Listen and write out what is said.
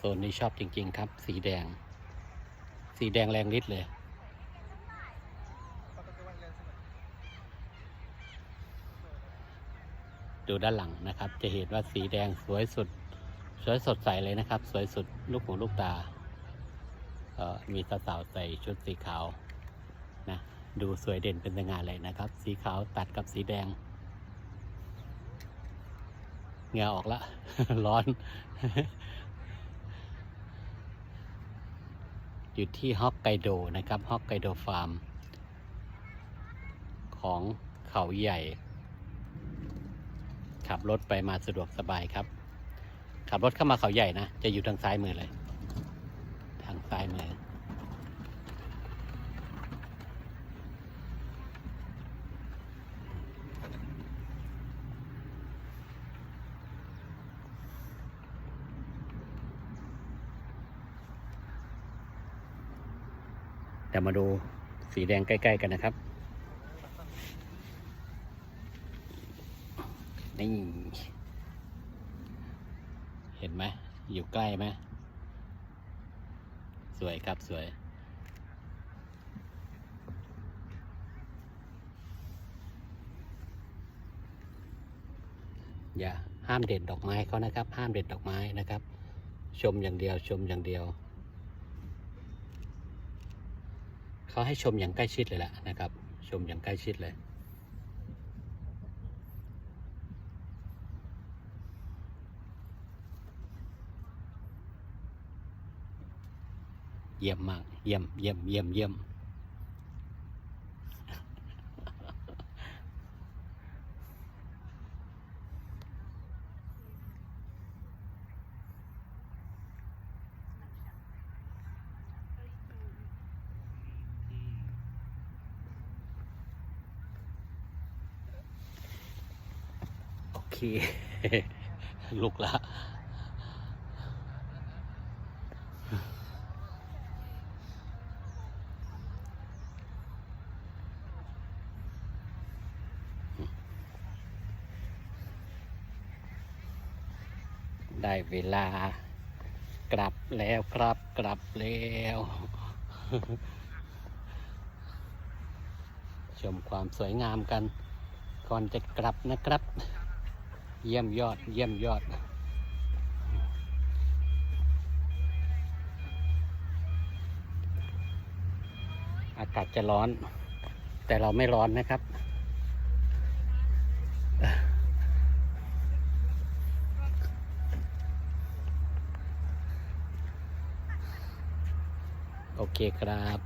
โซนนี้ชอบจริง ๆ ครับ สีแดง สีแดงแรงฤทธิ์เลย ดูด้านหลังนะครับ จะเห็นว่าสีแดงสวยสุด สวยสดใสเลยนะครับ สวยสุดลูกหูลูกตาเอ่อมีสาวๆใส่ชุดสีขาวนะดูสวยเด่นเป็นสง่าเลยนะครับ สีขาวตัดกับสีแดงเหงื่อออกละ ร้อน อยู่ที่ฮอกไกโดนะครับฮอกไกโดฟาร์ม ของเขาใหญ่ ขับรถไปมาสะดวกสบายครับ ขับรถเข้ามาเขาใหญ่นะ จะอยู่ทางซ้ายมือเลย ทางซ้ายมือ เดี๋ยวมาดูสีแดงใกล้ ๆ กันนะครับ นี่ เห็นไหมอยู่ใกล้ไหมสวยครับสวย อย่าห้ามเด็ดดอกไม้เขานะครับ ห้ามเด็ดดอกไม้นะครับ ชมอย่างเดียวชมอย่างเดียว เขาให้ชมอย่างใกล้ชิดเลยแหละนะครับ ชมอย่างใกล้ชิดเลย เยี่ยมมาก เยี่ยมเยี่ยมเยี่ยมเยี่ยม คลุกละได้เวลากลับแล้วครับกลับแล้ว ชมความสวยงามกัน ก่อนจะกลับนะครับ เยี่ยมยอด เยี่ยมยอด อากาศจะร้อน แต่เราไม่ร้อนนะครับ โอเคครับ